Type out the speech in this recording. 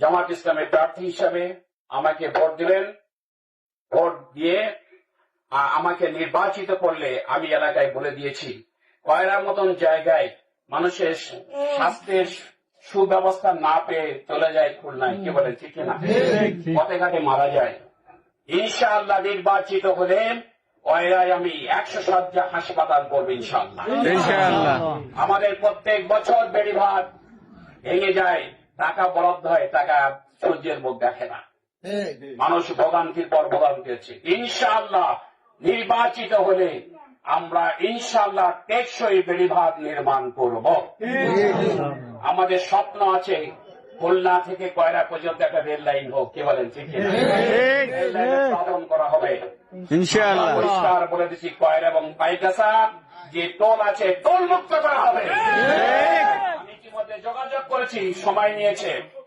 জামাত ইসলামের প্রার্থী হিসাবে আমাকে ভোট দিলেন। ভোট দিয়ে আমাকে নির্বাচিত করলে আমি এলাকায় বলে দিয়েছি কয়রার মতন জায়গায় মানুষের স্বাস্থ্যের সুব্যবস্থা না পেয়ে চলে যায় খুলনায় কি বলেন ঠিক না পথে ঘাটে মারা যায়। ইনশাআল্লাহ নির্বাচিত হলে কয়রায় আমি একশো সজ্জা হাসপাতাল করব ইনশাআল্লাহ। আমাদের প্রত্যেক বছর বেড়িভাত ভেঙে যায়। টাকা বরাদ্দ হয় টাকা সূর্যের মুখ দেখে না। মানুষ ভোগান্তির পর ভোগান্তি হচ্ছে ইনশাআল্লাহ নির্বাচিত হলে আমরা ইনশাআল্লাহ টেকসই বেড়িভাত নির্মাণ করব। আমাদের স্বপ্ন আছে খুলনা থেকে কয়রা পর্যন্ত একটা রেল লাইন হোক কে বলেন ঠিক স্থাপন করা হবে। পরিষ্কার বলে দিচ্ছি কয়রা এবং পাইকাসা যে টোল আছে টোল মুক্ত করা হবে। করেছি সময় নিয়েছে।